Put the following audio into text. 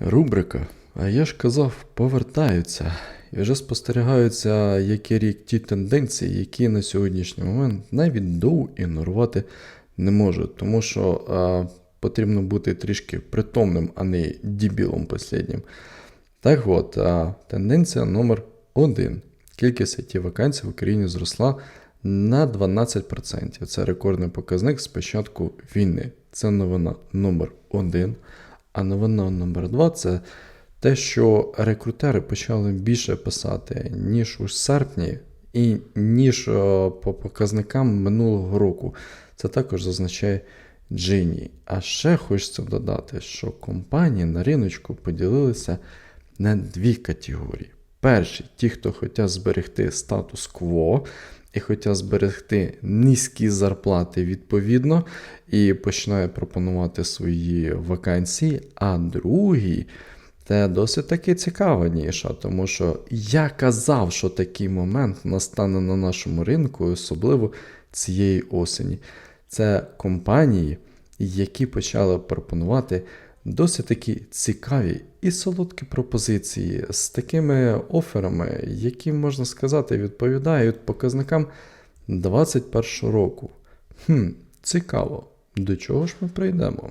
Рубрика. А я ж казав, повертаються. І вже спостерігаються, які рік ті тенденції, які на сьогоднішній момент навіть доу ігнорувати не можуть. Тому що а, потрібно бути трішки притомним, а не дібілом посліднім. Так от, а, тенденція номер один. Кількість it вакансій в Україні зросла на 12%. Це рекордний показник з початку війни. Це новина номер один. А новина номер два це те, що рекрутери почали більше писати, ніж у серпні, і ніж е, по показникам минулого року. Це також зазначає Джині. А ще хочеться додати, що компанії на риночку поділилися на дві категорії. Перші ті, хто хочуть зберегти статус-кво і хочуть зберегти низькі зарплати відповідно, і починає пропонувати свої вакансії. А другі це досить таки цікава ніша, тому що я казав, що такий момент настане на нашому ринку, особливо цієї осені. Це компанії, які почали пропонувати досить такі цікаві і солодкі пропозиції з такими оферами, які, можна сказати, відповідають показникам 2021 року. Хм, цікаво, до чого ж ми прийдемо?